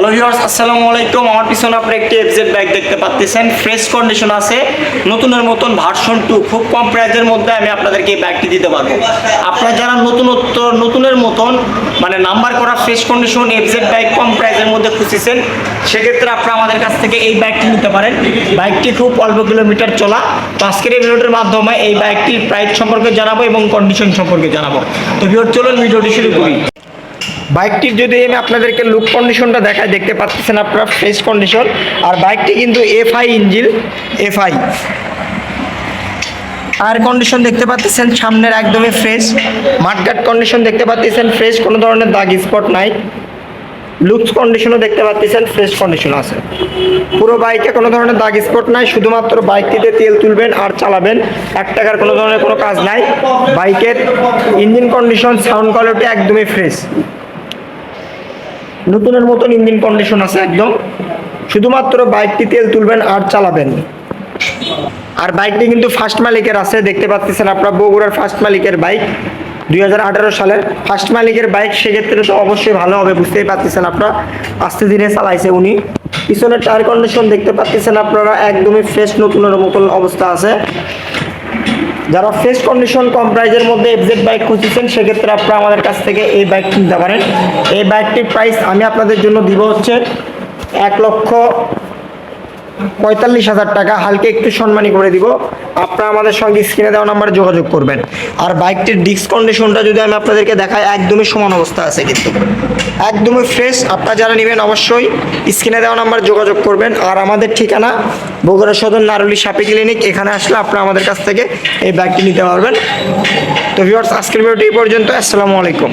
Hello viewers আসসালামু আলাইকুম। আমার পিছনে আপনি একটি এফজেড বাইক দেখতে পাচ্ছেন ফ্রেশ কন্ডিশন আছে। নতুনের মতন ভার্সন টু খুব কম প্রাইসের মধ্যে আমি আপনাদেরকে এই বাইকটি দিতে পারব। আপনারা যারা নতুনত্ব, নতুনের মতন মানে নাম্বার করা ফ্রেশ কন্ডিশন এফজেড বাইক কম প্রাইসের মধ্যে খুঁজেছেন সেক্ষেত্রে আপনারা আমাদের কাছ থেকে এই বাইকটি নিতে পারেন। বাইকটি খুব অল্প কিলোমিটার চলা। তো আজকের এই ভিডিওটির মাধ্যমে এই বাইকটির প্রাইস সম্পর্কে জানাব এবং কন্ডিশন সম্পর্কে জানাব। তো ভিউয়ার চলুন ভিডিওটি শুরু করি। বাইকটির যদি আমি আপনাদেরকে লুক কন্ডিশনটা দেখাই, দেখতে পাচ্ছেন আপনারা ফ্রেশ কন্ডিশন আর বাইকটি কিন্তু এফআই ইঞ্জিন এফআই আর কন্ডিশন দেখতে পাচ্ছেন, সামনের একদমই ফ্রেশ মাঠগাট কন্ডিশন দেখতে পাচ্ছেন ফ্রেশ কোনো ধরনের দাগ স্পট নাই। লুকস কন্ডিশনও দেখতে পাচ্ছেন ফ্রেশ কন্ডিশন আছে। পুরো বাইকে কোনো ধরনের দাগ স্পট নাই, শুধুমাত্র বাইকটিতে তেল তুলবেন আর চালাবেন, এক টাকার কোনো ধরনের কোনো কাজ নাই। বাইকের ইঞ্জিন কন্ডিশন সাউন্ড কোয়ালিটি একদমই ফ্রেশ নতুনের মতন ইঞ্জিন কন্ডিশন আছে একদম। শুধুমাত্র বাইকটি তেল তুলবেন আর চালাবেন। আর বাইকটি কিন্তু ফার্স্ট মালিকের আছে, দেখতে পাচ্ছেন আপনার, বগুড়ার ফার্স্ট মালিকের বাইক দুই হাজার আঠারো সালের ফার্স্ট মালিকের বাইক সেক্ষেত্রে তো অবশ্যই ভালো হবে, বুঝতেই পারতেছেন আপনারা। আস্তে ধীরে চালাইছে উনি। পিছনের টায়ার কন্ডিশন দেখতে পাচ্ছেন আপনারা, একদমই ফ্রেশ নতুনের মতন অবস্থা আছে। যারা ফ্রেশ কন্ডিশন কম প্রাইজের মধ্যে এফজেড বাইক খুঁজছেন সেক্ষেত্রে আপনারা আমাদের কাছ থেকে এই বাইক কিনতে পারেন। এই বাইকটির প্রাইস আমি আপনাদের জন্য দিব হচ্ছে এক লক্ষ পঁয়তাল্লিশ হাজার টাকা। হালকা একটু সম্মানী করে দিব। আপনারা আমাদের সঙ্গে স্ক্রিনে দেওয়া নাম্বারে যোগাযোগ করবেন। আর বাইকটির ডিস্ক কন্ডিশনটা যদি আমি আপনাদেরকে দেখাই, একদমই সমান অবস্থা আছে কিন্তু। একদমই ফ্রেশ আপনারা যারা নেবেন অবশ্যই স্ক্রিনে দেওয়া নাম্বারে যোগাযোগ করবেন। আর আমাদের ঠিকানা বগুড়া সদর নারুলি সাপি ক্লিনিক এখানে আসলে আপনারা আমাদের কাছ থেকে এই বাইকটি নিতে পারবেন। তো ভিউয়ার্স আজকের ভিডিওটি পর্যন্ত। আসসালামু আলাইকুম।